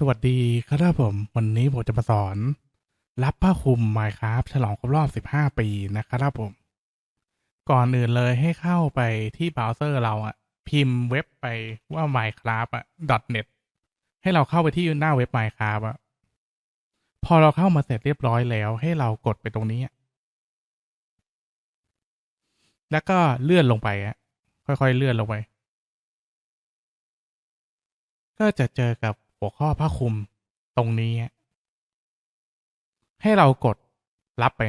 สวัสดีครับผม วันนี้ผมจะมาสอน รับผ้าคลุม Minecraft ฉลองครบรอบ 15 ปีนะครับผม ก่อนอื่นเลยให้เข้าไปที่เบราว์เซอร์เราอะพิมพ์เว็บไปว่า Minecraft อะ .net ให้เราเข้าไปที่หน้าเว็บ Minecraft อะพอเราเข้ามาเสร็จเรียบร้อยแล้ว ให้เรากดไปตรงนี้ แล้วก็เลื่อนลงไปอะค่อยๆเลื่อนลงไป ก็จะเจอกับ หัวข้อผ้าคลุมตรงนี้ ให้เรากดรับไป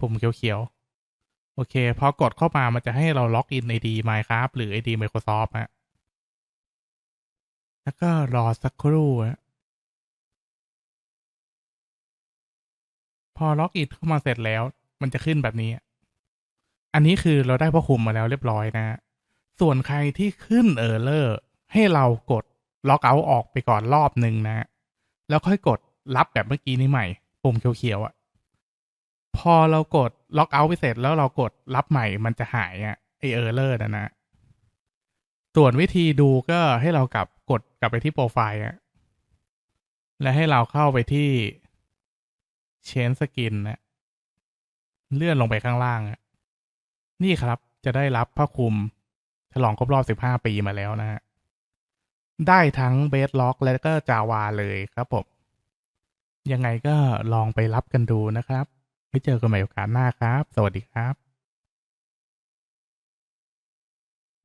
ปุ่มเขียวๆ โอเค พอกดเข้ามามันจะให้เราล็อกอิน ID Minecraft หรือ ID Microsoft ฮะแล้วก็รอสักครู่ฮะพอล็อกอินเข้ามาเสร็จแล้ว มันจะขึ้นแบบนี้ อันนี้คือเราได้ผ้าคลุมมาแล้วเรียบร้อยนะ ส่วนใครที่ขึ้นเออร์เลอร์ให้เรากด ล็อกเอาท์ออกไปก่อนรอบหนึ่งนะ แล้วค่อยกดรับแบบเมื่อกี้นี้ใหม่ ปุ่มเขียวๆอะ่ะ พอเรากดล็อกเอาท์ไปเสร็จแล้วเรากดรับใหม่มันจะหายอะ่ะไอเออร์เลอร์นะนะ ส่วนวิธีดูก็ให้เรากลับกดกลับไปที่โปรไฟล์อะและให้เราเข้าไปที่ Change Skin นะเลื่อนลงไปข้างล่างอะนี่ครับจะได้รับผ้าคลุม ฉลองครบรอบ 15 ปีมาแล้วนะฮะ ได้ทั้งเบสล็อกและก็จาวาเลยครับผม ยังไงก็ลองไปรับกันดูนะครับไว้เจอกันใหม่โอกาสหน้าครับ สวัสดีครับ